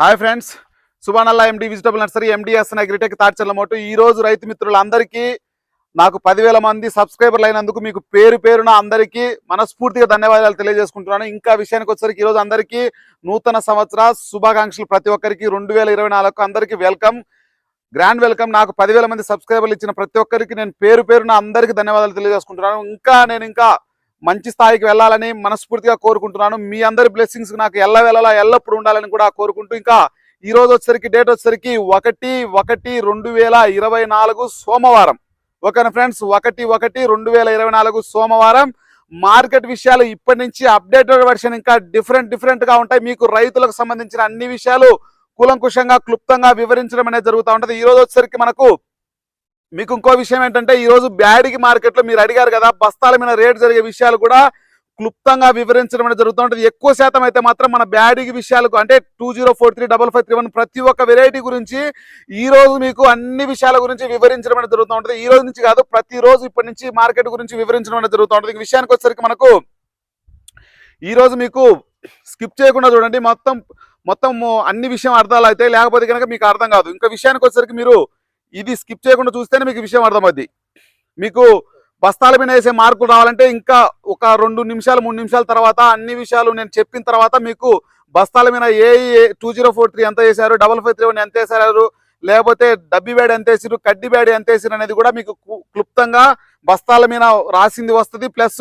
Hi friends. సుబానల్లా MD vegetable nursery MDS agritech తాడ్చర్ల మోటు. ఈ రోజు రైతు మిత్రులందరికీ నాకు పదివేల మంది సబ్స్క్రైబర్లు అయినందుకు మీకు పేరు పేరున అందరికీ మనస్ఫూర్తిగా ధన్యవాదాలు తెలియజేసుకుంటున్నాను. ఇంకా విషయానికి వచ్చేసరికి ఈ రోజు అందరికీ నూతన సంవత్సర శుభాకాంక్షలు ప్రతి ఒక్కరికి. రెండు వేల ఇరవై నాలుగు అందరికీ వెల్కమ్ గ్రాండ్ వెల్కమ్ నాకు పదివేల మంది సబ్స్క్రైబర్లు ఇచ్చిన ప్రతి ఒక్కరికి నేను పేరు పేరున అందరికీ ధన్యవాదాలు తెలియజేసుకుంటున్నాను. ఇంకా నేను ఇంకా మంచి స్థాయికి వెళ్ళాలని మనస్ఫూర్తిగా కోరుకుంటున్నాను. మీ అందరి బ్లెస్సింగ్స్ నాకు ఎల్ల వెళ్ళాలా ఎల్లప్పుడు ఉండాలని కూడా కోరుకుంటూ ఇంకా ఈ రోజు వచ్చేసరికి డేట్ వచ్చేసరికి ఒకటి ఒకటి రెండు వేల ఇరవై నాలుగు సోమవారం. ఓకేనా ఫ్రెండ్స్ ఒకటి ఒకటి రెండు వేల ఇరవై నాలుగు సోమవారం. మార్కెట్ విషయాలు ఇప్పటి నుంచి అప్డేటెడ్ వర్షన్ ఇంకా డిఫరెంట్ డిఫరెంట్గా ఉంటాయి. మీకు రైతులకు సంబంధించిన అన్ని విషయాలు కూలంకుషంగా క్లుప్తంగా వివరించడం అనేది జరుగుతూ ఉంటుంది. ఈ రోజు వచ్చేసరికి మనకు మీకు ఇంకో విషయం ఏంటంటే ఈరోజు రోజు బ్యాడిగి మీరు అడిగారు కదా బస్తాల మీద రేట్ జరిగే విషయాలు కూడా క్లుప్తంగా వివరించడం అనేది జరుగుతూ ఉంటుంది. ఎక్కువ శాతం అయితే మాత్రం మన బ్యాడిగి విషయాలకు అంటే two zero four three double five three one ప్రతి ఒక్క వెరైటీ గురించి ఈ రోజు మీకు అన్ని విషయాల గురించి వివరించడం అనేది జరుగుతూ ఉంటుంది. ఈ రోజు నుంచి కాదు ప్రతి రోజు ఇప్పటి నుంచి మార్కెట్ గురించి వివరించడం అనేది జరుగుతూ ఉంటుంది. ఈ విషయానికి వచ్చేసరికి మనకు ఈ రోజు మీకు స్కిప్ చేయకుండా చూడండి. మొత్తం మొత్తం అన్ని విషయం అర్థాలు అయితే లేకపోతే కనుక మీకు అర్థం కాదు. ఇంకా విషయానికి వచ్చేసరికి మీరు ఇది స్కిప్ చేయకుండా చూస్తేనే మీకు విషయం అర్థమవుద్ది. మీకు బస్తాల మీద వేసే మార్కులు రావాలంటే ఇంకా ఒక రెండు నిమిషాలు మూడు నిమిషాల తర్వాత అన్ని విషయాలు నేను చెప్పిన తర్వాత మీకు బస్తాల మీద A two zero four three ఎంత వేశారు డబల్ ఫైవ్ త్రీ వన్ ఎంత వేసారు లేకపోతే డబ్బి బ్యాడ్ ఎంత వేసారు కడ్డి బ్యాడ్ ఎంత వేసారు అనేది కూడా మీకు క్లుప్తంగా బస్తాల మీద రాసింది వస్తుంది. ప్లస్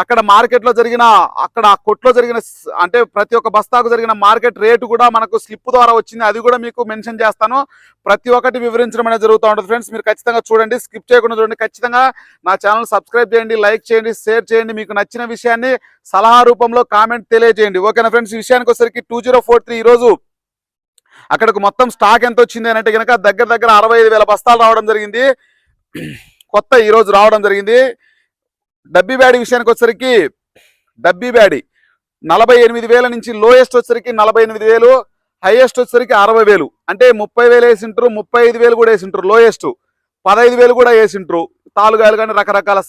అక్కడ మార్కెట్లో జరిగిన అక్కడ ఆ కొట్లో జరిగిన అంటే ప్రతి ఒక్క బస్తాకు జరిగిన మార్కెట్ రేటు కూడా మనకు స్లిప్ ద్వారా వచ్చింది. అది కూడా మీకు మెన్షన్ చేస్తాను. ప్రతి ఒక్కటి వివరించడం అనేది జరుగుతూ ఉంటుంది ఫ్రెండ్స్. మీరు ఖచ్చితంగా చూడండి. స్కిప్ చేయకుండా చూడండి. ఖచ్చితంగా నా ఛానల్ సబ్స్క్రైబ్ చేయండి లైక్ చేయండి షేర్ చేయండి. మీకు నచ్చిన విషయాన్ని సలహా రూపంలో కామెంట్ తెలియజేయండి. ఓకేనా ఫ్రెండ్స్? ఈ విషయానికి వచ్చేసరికి టూ జీరో ఫోర్ త్రీ ఈరోజు అక్కడికి మొత్తం స్టాక్ ఎంత వచ్చింది అని అంటే కనుక దగ్గర దగ్గర అరవై ఐదు వేల బస్తాలు రావడం జరిగింది. కొత్త ఈరోజు రావడం జరిగింది. డబ్బీ బ్యాడీ విషయానికి వచ్చేసరికి డబ్బీ బ్యాడీ నలభై ఎనిమిది వేల నుంచి లోయెస్ట్ వచ్చేసరికి నలభై ఎనిమిది వేలు హైయెస్ట్ వచ్చేసరికి అరవై వేలు. అంటే ముప్పై వేలు వేసింటారు ముప్పై ఐదు వేలు కూడా వేసింటారు లోయెస్ట్. పదహైదు వేలు కూడా వేసింటారు తాలుగాయలు కానీ రకరకాల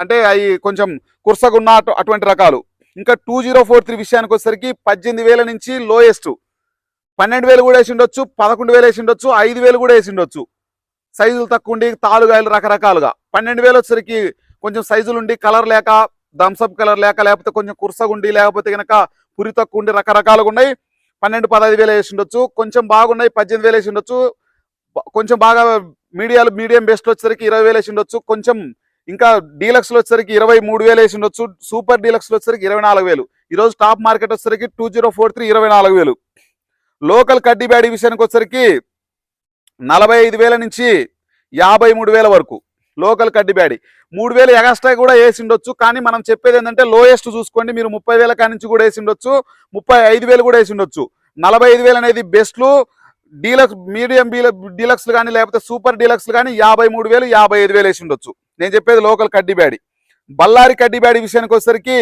అంటే అవి కొంచెం కుర్సగున్న అటు- అటువంటి రకాలు. ఇంకా టూ జీరో ఫోర్ త్రీ విషయానికి వచ్చేసరికి పద్దెనిమిది వేల నుంచి లోయెస్ట్. పన్నెండు వేలు కూడా వేసి ఉండొచ్చు పదకొండు వేలు వేసి ఉండొచ్చు ఐదు వేలు కూడా వేసి ఉండొచ్చు సైజులు తక్కువ ఉండి తాలుగాయలు రకరకాలుగా. పన్నెండు వేలు వచ్చేసరికి కొంచెం సైజులు ఉండి కలర్ లేక థమ్సప్ కలర్ లేక లేకపోతే కొంచెం కుర్సగుండి లేకపోతే కనుక పురి తక్కువ ఉండి రకరకాలుగా ఉన్నాయి. పన్నెండు పదహైదు వేలు వేసి ఉండొచ్చు. కొంచెం బాగున్నాయి పద్దెనిమిది వేలు వేసి ఉండొచ్చు. కొంచెం బాగా మీడియాలు మీడియం బెస్ట్ వచ్చేసరికి ఇరవై వేలు వేసి ఉండొచ్చు. కొంచెం ఇంకా డీలక్స్లో వచ్చేసరికి ఇరవై మూడు వేలు వేసి ఉండొచ్చు. సూపర్ డీలక్స్లో వచ్చేసరికి ఇరవై నాలుగు వేలు. ఈరోజు టాప్ మార్కెట్ వచ్చేసరికి టూ జీరో ఫోర్ త్రీ ఇరవై నాలుగు వేలు. లోకల్ కడ్డీ బ్యాడీ విషయానికి వచ్చేసరికి నలభై ఐదు వేల నుంచి యాభై మూడు వేల వరకు. లోకల్ కడ్డీ బ్యాడీ. మూడు వేలు ఎగస్ట్రా కూడా వేసి ఉండొచ్చు కానీ మనం చెప్పేది ఏంటంటే లోయెస్ట్ చూసుకోండి మీరు ముప్పై వేల కానించి నుంచి కూడా వేసి ఉండొచ్చు ముప్పై ఐదు వేలు కూడా వేసి ఉండొచ్చు నలభై ఐదు వేలు అనేది బెస్ట్లు డీలక్స్ మీడియం డీలక్స్లు కానీ లేకపోతే సూపర్ డీలక్స్లు కానీ యాభై మూడు వేలు యాభై ఐదు వేలు వేసి ఉండొచ్చు నేను చెప్పేది లోకల్ కడ్డిబ్యాడి బళ్ళారి కడ్డిబ్యాడి విషయానికి వచ్చేసరికి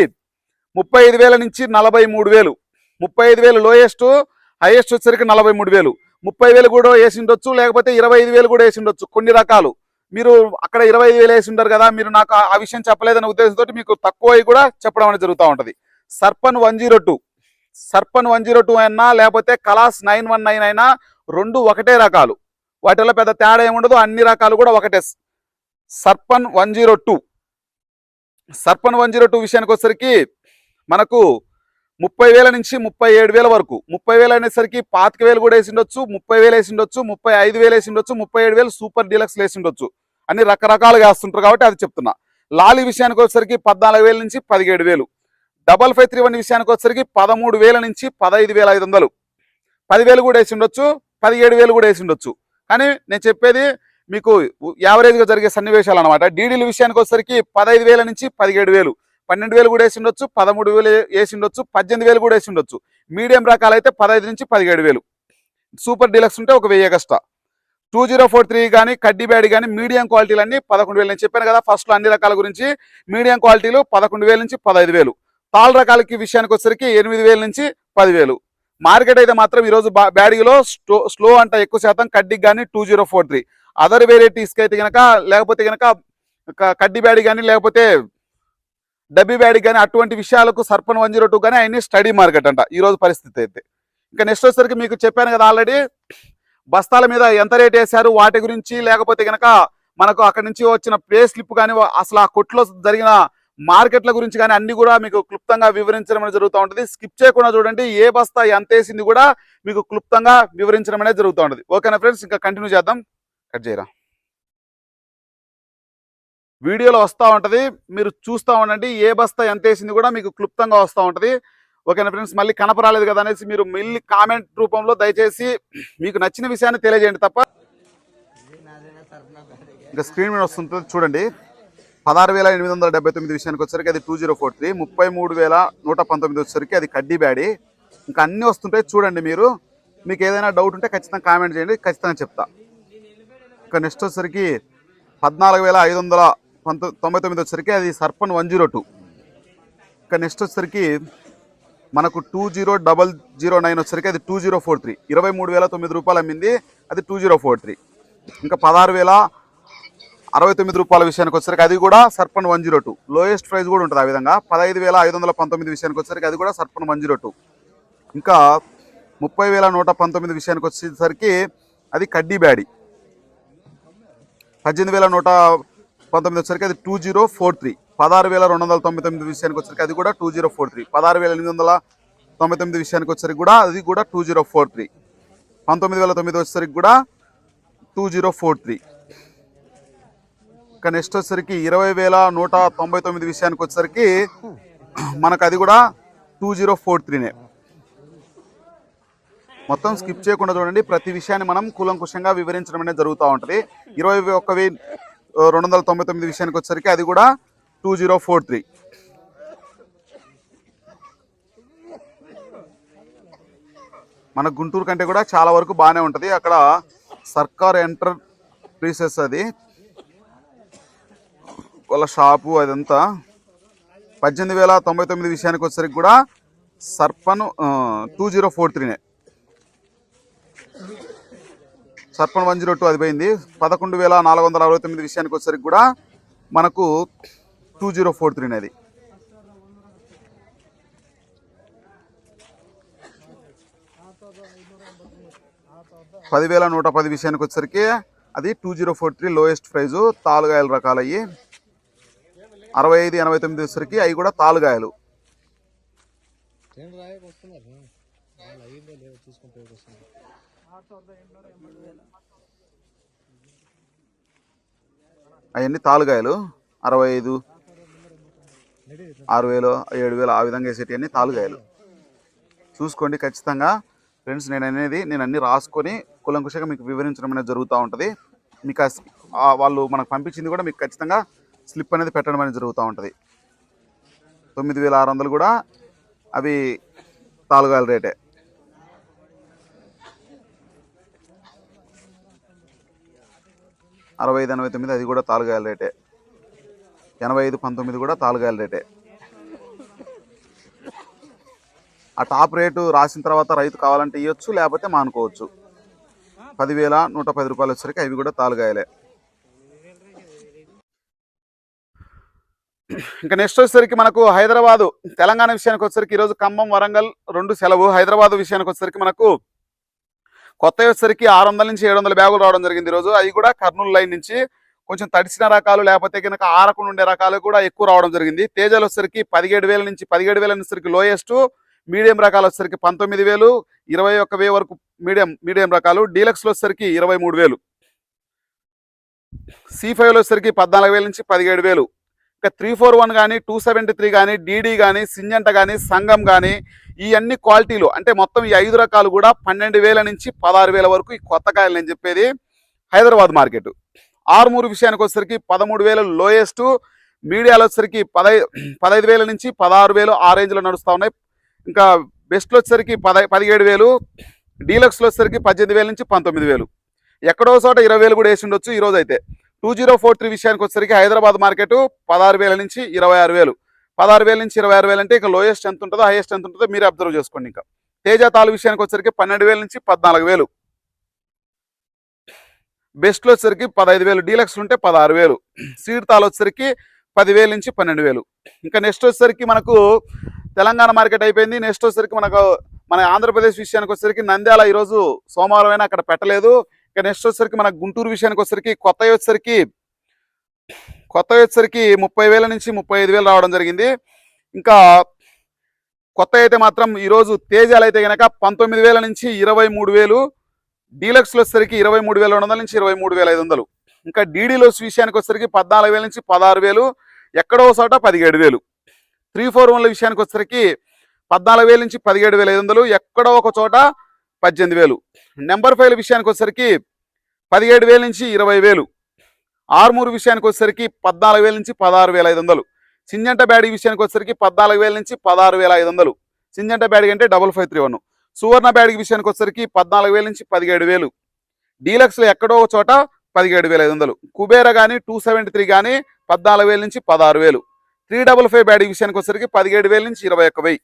ముప్పై ఐదు వేల నుంచి నలభై మూడు వేలు. ముప్పై ఐదు వేలు లోయెస్ట్ హైయెస్ట్ వచ్చేసరికి నలభై మూడు వేలు. ముప్పై వేలు కూడా వేసి ఉండొచ్చు లేకపోతే ఇరవై ఐదు వేలు కూడా వేసి ఉండొచ్చు కొన్ని రకాలు. మీరు అక్కడ ఇరవై ఐదు వేలు వేసి ఉంటారు కదా మీరు నాకు ఆ- విషయం చెప్పలేదనే ఉద్దేశంతో మీకు తక్కువ అయి కూడా చెప్పడం అనేది జరుగుతూ ఉంటుంది. Sarpan one zero two. Sarpan one zero two అయినా లేకపోతే కలాస్ నైన్ వన్ నైన్ అయినా రెండు ఒకటే రకాలు. వాటిలో పెద్ద తేడా ఏముండదు అన్ని రకాలు కూడా ఒకటే. Sarpan one zero two. Sarpan one zero two విషయానికి వచ్చేసరికి మనకు ముప్పై వేల నుంచి ముప్పై ఏడు వేల వరకు. ముప్పై వేలు అనేసరికి పాతిక వేలు కూడా వేసిండొచ్చు ముప్పై వేలు వేసి ఉండొచ్చు ముప్పై ఐదు వేలు వేసి ఉండొచ్చు ముప్పై ఏడు వేలు సూపర్ డీలక్స్ వేసి ఉండొచ్చు. అన్ని రకరకాలుగా వేస్తుంటారు కాబట్టి అది చెప్తున్నా. లాలి విషయానికి వచ్చేసరికి పద్నాలుగు వేల నుంచి పదిహేడు వేలు. డబల్ ఫైవ్ త్రీ వన్ విషయానికి వచ్చేసరికి పదమూడు వేల నుంచి పదహైదు వేల ఐదు వందలు. పదివేలు కూడా వేసి ఉండొచ్చు పదిహేడు వేలు కూడా వేసి ఉండొచ్చు. కానీ నేను చెప్పేది మీకు యావరేజ్గా జరిగే సన్నివేశాలు అనమాట డీడీల విషయానికి వచ్చేసరికి పదహైదు వేల నుంచి పదిహేడు వేలు. పన్నెండు వేలు కూడా వేసి ఉండొచ్చు పదమూడు వేలు వేసి ఉండొచ్చు పద్దెనిమిది వేలు కూడా వేసి ఉండొచ్చు. మీడియం రకాలైతే పదహైదు నుంచి పదిహేడు వేలు. సూపర్ డీలక్స్ ఉంటే ఒక వెయ్యి extra two zero four three కానీ కడ్డీ బ్యాడ్ కానీ మీడియం క్వాలిటీలన్నీ పదకొండు వేలు. నేను చెప్పాను కదా ఫస్ట్లో అన్ని రకాల గురించి. మీడియం క్వాలిటీలు పదకొండు వేల నుంచి పదహైదు వేలు. తాల్ రకాలకి విషయానికి వచ్చేసరికి ఎనిమిది వేల నుంచి పదివేలు. మార్కెట్ అయితే మాత్రం ఈరోజు బా- బ్యాడీలో స్లో స్లో అంట ఎక్కువ శాతం కడ్డీకి కానీ two zero four three. Other వెరైటీస్కి అయితే కనుక లేకపోతే కనుక కడ్డీ బ్యాడీ కానీ లేకపోతే డబ్బీ బ్యాడీ కానీ అటువంటి విషయాలకు సర్పన్ వన్ జీరో టూ కానీ అవన్నీ స్టడీ మార్కెట్ అంట. ఈరోజు పరిస్థితి అయితే. ఇంకా నెక్స్ట్ వచ్చేసరికి మీకు చెప్పాను కదా ఆల్రెడీ బస్తాల మీద ఎంత రేట్ వేశారు వాటి గురించి లేకపోతే గనక మనకు అక్కడి నుంచి వచ్చిన పే స్లిప్ కానీ అసలు ఆ కొట్లో జరిగిన మార్కెట్ల గురించి కానీ అన్ని కూడా మీకు క్లుప్తంగా వివరించడం అనేది జరుగుతూ ఉంటుంది. స్కిప్ చేయకుండా చూడండి ఏ బస్తా ఎంత వేసింది కూడా మీకు క్లుప్తంగా వివరించడం అనేది జరుగుతూ ఉంటుంది. ఓకేనా ఫ్రెండ్స్? ఇంకా కంటిన్యూ చేద్దాం. కట్ చేయరా? వీడియోలో వస్తూ ఉంటుంది. మీరు చూస్తూ ఉండండి ఏ బస్తా ఎంత వేసింది కూడా మీకు క్లుప్తంగా వస్తూ ఉంటుంది. ఓకేనా ఫ్రెండ్స్? మళ్ళీ కనపరాలేదు కదా అనేసి మీరు మళ్ళీ కామెంట్ రూపంలో దయచేసి మీకు నచ్చిన విషయాన్ని తెలియజేయండి తప్ప. ఇంకా స్క్రీన్ మీద వస్తుంటుంది చూడండి. పదహారు వేల ఎనిమిది వందల డెబ్బై తొమ్మిది విషయానికి వచ్చరికి అది టూ జీరో ఫోర్ త్రీ ముప్పై మూడు వేల నూట పంతొమ్మిది వచ్చరికి అది కడ్డీ బ్యాడీ. ఇంకా అన్నీ వస్తుంటాయి చూడండి మీరు. మీకు ఏదైనా డౌట్ ఉంటే ఖచ్చితంగా కామెంట్ చేయండి ఖచ్చితంగా చెప్తా. ఇంకా నెక్స్ట్ వచ్చరికి పద్నాలుగు వేల ఐదు వందల పంతొమ్మిది తొంభై తొమ్మిది వచ్చరికి అది సర్పన్ వన్ జీరో టూ. ఇంకా నెక్స్ట్ వచ్చరికి మనకు two zero double zero nine వచ్చరికి అది టూ జీరో ఫోర్ త్రీ ఇరవై మూడు వేల తొమ్మిది రూపాయలు అమ్మింది అది టూ జీరో ఫోర్ త్రీ ఇంకా పదహారు వేల అరవై తొమ్మిది రూపాయల విషయానికి వచ్చరికి అది కూడా Sarpan one zero two lowest price కూడా ఉంటుంది ఆ విధంగా. పదహైదు వేల ఐదు వందల పంతొమ్మిది విషయానికి వచ్చరికి అది కూడా సర్పన్ వన్ జీరో టూ ఇంకా ముప్పై వేల నూట పంతొమ్మిది విషయానికి వచ్చేసరికి అది కడ్డీ బ్యాడీ. పద్దెనిమిది వేల నూట పంతొమ్మిది వచ్చరికి అది టూ జీరో ఫోర్ త్రీ పదహారు వేల రెండు వందల తొంభై తొమ్మిది విషయానికి వచ్చరికి అది కూడా టూ జీరో ఫోర్ త్రీ పదహారు వేల ఎనిమిది వందల తొంభై తొమ్మిది విషయానికి వచ్చరికి కూడా అది కూడా టూ జీరో ఫోర్ త్రీ పంతొమ్మిది వేల తొమ్మిది వచ్చేసరికి కూడా టూ జీరో ఫోర్ త్రీ ఇక నెక్స్ట్ వచ్చేసరికి ఇరవై వేల నూట తొంభై తొమ్మిది విషయానికి వచ్చేసరికి మనకు అది కూడా టూ జీరో ఫోర్ త్రీనే మొత్తం స్కిప్ చేయకుండా చూడండి. ప్రతి విషయాన్ని మనం కూలంకుషంగా వివరించడం అనేది జరుగుతూ ఉంటుంది. ఇరవై ఒక్క వెయ్యి రెండు వందల తొంభై తొమ్మిది విషయానికి వచ్చేసరికి అది కూడా టూ జీరో ఫోర్ త్రీ. మన గుంటూరు కంటే కూడా చాలా వరకు బాగానే ఉంటుంది. అక్కడ సర్కార్ ఎంటర్ప్రీసెస్ అది. వాళ్ళ షాపు అదంతా. పద్దెనిమిది వేల తొంభై తొమ్మిది విషయానికి వచ్చేసరికి కూడా సర్పన్ టూ జీరో ఫోర్ త్రీనే. సర్పన్ వన్ జీరో టూ అది పోయింది. పదకొండు వేల నాలుగు వందల అరవై తొమ్మిది విషయానికి వచ్చేసరికి కూడా మనకు టూ జీరో ఫోర్ త్రీ అది పదివేల నూట పది విషయానికి వచ్చేసరికి అది two zero four three lowest price తాలుగాయలు రకాలు అయ్యి అరవై ఐదు ఎనభై తొమ్మిది వచ్చేసరికి అవి కూడా తాలుగాయలు. అవన్నీ తాలుగాయలు. అరవై ఐదు ఆరు వేలు ఏడు వేలు ఆ విధంగా వేసేటివన్నీ తాలుగాయలు. చూసుకోండి ఖచ్చితంగా. ఫ్రెండ్స్ నేను అనేది నేను అన్ని రాసుకొని కులంకుశంగా మీకు వివరించడం అనేది జరుగుతూ ఉంటుంది. మీకు వాళ్ళు మనకు పంపించింది కూడా మీకు ఖచ్చితంగా స్లిప్ అనేది పెట్టడం అనేది జరుగుతూ ఉంటుంది. తొమ్మిది వేల ఆరు వందలు కూడా అవి తాలుగాయల రేటే. అరవై ఐదు ఎనభై తొమ్మిది అది కూడా తాలుగాయల రేటే. ఎనభై ఐదు పంతొమ్మిది కూడా తాలుగాయల రేటే. ఆ టాప్ రేటు రాసిన తర్వాత రైతు కావాలంటే ఇవ్వచ్చు లేకపోతే మానుకోవచ్చు. పదివేల నూట పది రూపాయలు వచ్చేసరికి అవి కూడా తాలుగాయలే. ఇంకా నెక్స్ట్ వచ్చేసరికి మనకు హైదరాబాదు తెలంగాణ విషయానికి వచ్చేసరికి ఈరోజు ఖమ్మం వరంగల్ రెండు సెలవు. హైదరాబాద్ విషయానికి వచ్చేసరికి మనకు కొత్త వచ్చేసరికి ఆరు వందల నుంచి ఏడు వందల బ్యాగులు రావడం జరిగింది ఈరోజు. అవి కూడా కర్నూలు లైన్ నుంచి కొంచెం తడిసిన రకాలు లేకపోతే కనుక ఆరకుండా ఉండే రకాలు కూడా ఎక్కువ రావడం జరిగింది. తేజాలు వచ్చేసరికి పదిహేడు వేల నుంచి పదిహేడు వేల నుంచి లోయెస్ట్ మీడియం రకాలు వచ్చేసరికి పంతొమ్మిది వేలు ఇరవై ఒక్క వేలు వరకు మీడియం మీడియం రకాలు డీలక్స్లో వచ్చేసరికి ఇరవై మూడు వేలు. సి ఫైవ్లో వచ్చేసరికి పద్నాలుగు వేల నుంచి పదిహేడు వేలు. ఇంకా త్రీ ఫోర్ వన్ కానీ టూ సెవెంటీ త్రీ కానీ డీడీ కానీ సింజంట కానీ సంగం కానీ ఈ అన్ని క్వాలిటీలు అంటే మొత్తం ఈ ఐదు రకాలు కూడా పన్నెండు వేల నుంచి పదహారు వేల వరకు ఈ కొత్త కాయలు నేను చెప్పేది హైదరాబాద్ మార్కెట్. ఆరుమూరు విషయానికి వచ్చేసరికి పదమూడు వేలు లోయెస్ట్. మీడియాలో వచ్చేసరికి పదై పదహైదు వేల నుంచి పదహారు వేలు ఆ రేంజ్లో నడుస్తూ ఉన్నాయి. ఇంకా బెస్ట్లో వచ్చేసరికి పద పదిహేడు వేలు డీలక్స్లో వచ్చేసరికి పద్దెనిమిది వేల నుంచి పంతొమ్మిది వేలు. ఎక్కడో చోట ఇరవై వేలు కూడా వేసి ఉండొచ్చు ఈరోజు అయితే. టూ జీరో ఫోర్ త్రీ విషయానికి వచ్చేసరికి హైదరాబాద్ మార్కెట్ పదహారు వేల నుంచి ఇరవై ఆరు వేలు. పదహారు వేల నుంచి ఇరవై ఆరు వేలు అంటే ఇక లోయెస్ట్ ఎంత ఉంటుందో హైయెస్ట్ ఎంత ఉంటుందో మీరు అబ్జర్వ్ చేసుకోండి ఇంకా. తేజ తాలు విషయానికి వచ్చేసరికి పన్నెండు వేల నుంచి పద్నాలుగు వేలు. బెస్ట్లో వచ్చేసరికి పదహైదు వేలు డీలక్స్ ఉంటే పదహారు వేలు సీడ్ తాలు వచ్చేసరికి పదివేల నుంచి పన్నెండు వేలు. ఇంకా నెక్స్ట్ వచ్చేసరికి మనకు తెలంగాణ మార్కెట్ అయిపోయింది. నెక్స్ట్ వచ్చేసరికి మనకు మన ఆంధ్రప్రదేశ్ విషయానికి వచ్చేసరికి నంద్యాల ఈరోజు సోమవారం అయినా అక్కడ పెట్టలేదు. ఇంకా నెక్స్ట్ వచ్చేసరికి మన గుంటూరు విషయానికి వచ్చేసరికి కొత్త వచ్చేసరికి కొత్త వచ్చేసరికి ముప్పై వేల నుంచి ముప్పై ఐదు వేలు రావడం జరిగింది. ఇంకా కొత్త అయితే మాత్రం ఈరోజు తేజాలు అయితే కనుక పంతొమ్మిది వేల నుంచి ఇరవై మూడు వేలు డీలక్స్లో వచ్చేసరికి ఇరవై మూడు వేల రెండు వందల నుంచి ఇరవై మూడు వేల ఐదు వందలు. ఇంకా డీడీలో విషయానికి వచ్చేసరికి పద్నాలుగు వేల నుంచి పదహారు వేలు ఎక్కడో చోట పదిహేడు వేలు. త్రీ ఫోర్ వన్ల విషయానికి వచ్చేసరికి పద్నాలుగు వేల నుంచి పదిహేడు వేల ఐదు వందలు ఎక్కడో ఒక చోట పద్దెనిమిది వేలు. నెంబర్ ఫైవ్ విషయానికి వచ్చేసరికి పదిహేడు వేల నుంచి ఇరవై వేలు. ఆర్మూర్ విషయానికి వచ్చేసరికి పద్నాలుగు వేల నుంచి పదహారు వేల ఐదు వందలు. సింజంట బ్యాడీ విషయానికి వచ్చేసరికి పద్నాలుగు వేల నుంచి పదహారు వేల ఐదు వందలు. సింజంట బ్యాడీ అంటే double five three one. Suvarna బ్యాడ్కి విషయానికి వచ్చేసరికి పద్నాలుగు వేల నుంచి పదిహేడు వేలు. డీలక్స్లో ఎక్కడో ఒక చోట పదిహేడు వేల ఐదు వందలు. కుబేర కానీ టూ సెవెంటీ త్రీ కానీ పద్నాలుగు వేల నుంచి పదహారు వేలు. త్రీ డబల్ ఫైవ్ బ్యాడ్ విషయానికి వచ్చేసరికి పదిహేడు వేల నుంచి ఇరవై ఒక్క వెయ్యి.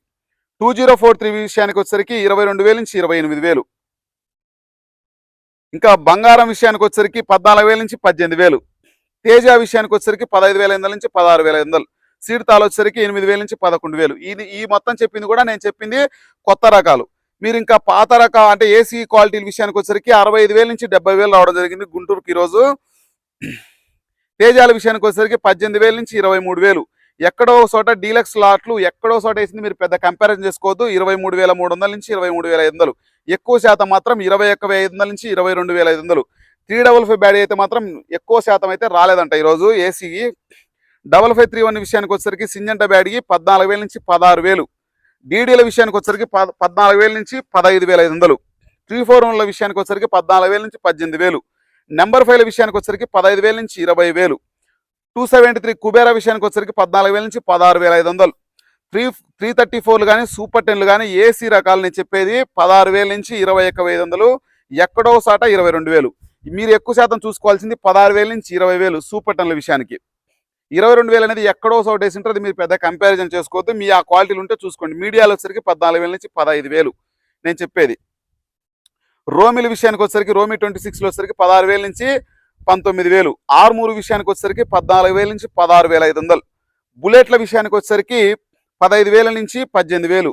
టూ జీరో ఫోర్ త్రీ విషయానికి వచ్చేసరికి ఇరవై రెండు వేల నుంచి ఇరవై ఎనిమిది వేలు. ఇంకా బంగారం విషయానికి వచ్చేసరికి పద్నాలుగు వేల నుంచి పద్దెనిమిది వేలు. తేజ విషయానికి వచ్చేసరికి పదహైదు వేల ఐదు నుంచి పదహారు వేల ఐదు వందలు. సీడ్ తాలు వచ్చేసరికి ఎనిమిది వేల నుంచి పదకొండు వేలు. ఇది ఈ మొత్తం చెప్పింది కూడా నేను చెప్పింది కొత్త రకాలు. మీరు ఇంకా పాత రకాల అంటే ఏసీ క్వాలిటీల విషయానికి వచ్చేసరికి అరవై ఐదు వేల నుంచి డెబ్బై వేలు రావడం జరిగింది గుంటూరుకి ఈరోజు. తేజాల విషయానికి వచ్చేసరికి పద్దెనిమిది వేల నుంచి ఇరవై మూడు వేలు. ఎక్కడో చోట డీలక్స్ లాట్లు ఎక్కడో చోట వేసింది మీరు పెద్ద కంపారిజన్ చేసుకోవద్దు. ఇరవై మూడు వేల మూడు వందల నుంచి ఇరవై మూడు వేల ఐదు వందలు. ఎక్కువ శాతం మాత్రం ఇరవై ఒక్క వేల ఐదు వందల నుంచి ఇరవై రెండు వేల ఐదు వందలు. త్రీ డబల్ ఫైవ్ బ్యాడీ అయితే మాత్రం ఎక్కువ శాతం అయితే రాలేదంట ఈరోజు ఏసీకి డబల్ ఫైవ్ త్రీ వన్ విషయానికి వచ్చేసరికి సింజంట బ్యాడీకి పద్నాలుగు వేల నుంచి పదహారు వేలు. డీడీల విషయానికి వచ్చేసరికి పద్నాలుగు వేల నుంచి పదహైదు వేల ఐదు వందలు. త్రీ ఫోర్ వన్ల విషయానికి వచ్చేసరికి పద్నాలుగు వేల నుంచి పద్దెనిమిది వేలు. నెంబర్ ఫైవ్ల విషయానికి వచ్చరికి పదహైదు వేల నుంచి ఇరవై వేలు. టూ సెవెంటీ త్రీ కుబేరా విషయానికి వచ్చేసరికి పద్నాలుగు వేల నుంచి పదహారు వేల ఐదు వందలు. త్రీ త్రీ థర్టీ ఫోర్లు కానీ సూపర్ టెన్లు కానీ ఏసీ రకాలు నేను చెప్పేది పదహారు వేల నుంచి ఇరవై ఒక్క ఐదు వందలు ఎక్కడో సాట ఇరవై రెండు వేలు. మీరు ఎక్కువ శాతం చూసుకోవాల్సింది పదహారు వేల నుంచి ఇరవై వేలు సూపర్ టెన్ల విషయానికి. ఇరవై రెండు వేలు అనేది ఎక్కడో చోట వేసి ఉంటుంది. మీరు పెద్ద కంపారిజన్ చేసుకోవద్దు. మీ ఆ క్వాలిటీలు ఉంటే చూసుకోండి. మీడియాలో వచ్చేసరికి పద్నాలుగు వేల నుంచి పదహైదు వేలు నేను చెప్పేది. రోమిల విషయానికి వచ్చేసరికి రోమి ట్వంటీ సిక్స్లో వచ్చేసరికి పదహారు వేల నుంచి పంతొమ్మిది వేలు. ఆర్మూరు విషయానికి వచ్చేసరికి పద్నాలుగు వేల నుంచి పదహారు వేల ఐదు వందలు. బుల్లెట్ల విషయానికి వచ్చేసరికి పదహైదు వేల నుంచి పద్దెనిమిది వేలు.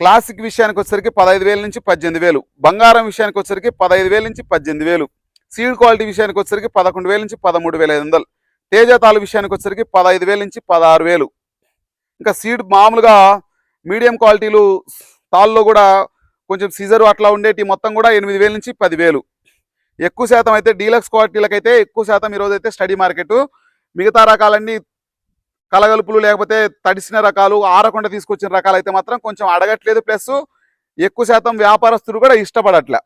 క్లాసిక్ విషయానికి వచ్చేసరికి పదహైదు వేల నుంచి పద్దెనిమిది వేలు. బంగారం విషయానికి వచ్చేసరికి పదహైదు వేల నుంచి పద్దెనిమిది వేలు. సీడ్ క్వాలిటీ విషయానికి వచ్చేసరికి పదకొండు వేల నుంచి పదమూడు వేల ఐదు వందలు. తేజ తాలు విషయానికి వచ్చేసరికి పదహైదు వేల నుంచి పదహారు వేలు. ఇంకా సీడ్ మామూలుగా మీడియం క్వాలిటీలు తాళ్ళలో కూడా కొంచెం సీజర్ అట్లా ఉండేటి మొత్తం కూడా ఎనిమిది వేల నుంచి పదివేలు. ఎక్కువ శాతం అయితే డీలక్స్ క్వాలిటీలకైతే ఎక్కువ శాతం ఈరోజు అయితే స్టడీ మార్కెట్. మిగతా రకాలన్నీ కలగలుపులు లేకపోతే తడిసిన రకాలు ఆరకుండా తీసుకొచ్చిన రకాలు అయితే మాత్రం కొంచెం అడగట్లేదు. ప్లస్ ఎక్కువ శాతం వ్యాపారస్తులు కూడా ఇష్టపడట్లే.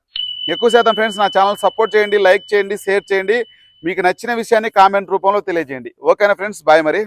ఎక్కువ శాతం ఫ్రెండ్స్ నా ఛానల్ సపోర్ట్ చేయండి లైక్ చేయండి షేర్ చేయండి. మీకు నచ్చిన విషయాన్ని కామెంట్ రూపంలో తెలియజేయండి. ఓకేనా ఫ్రెండ్స్? బాయ్ మరి.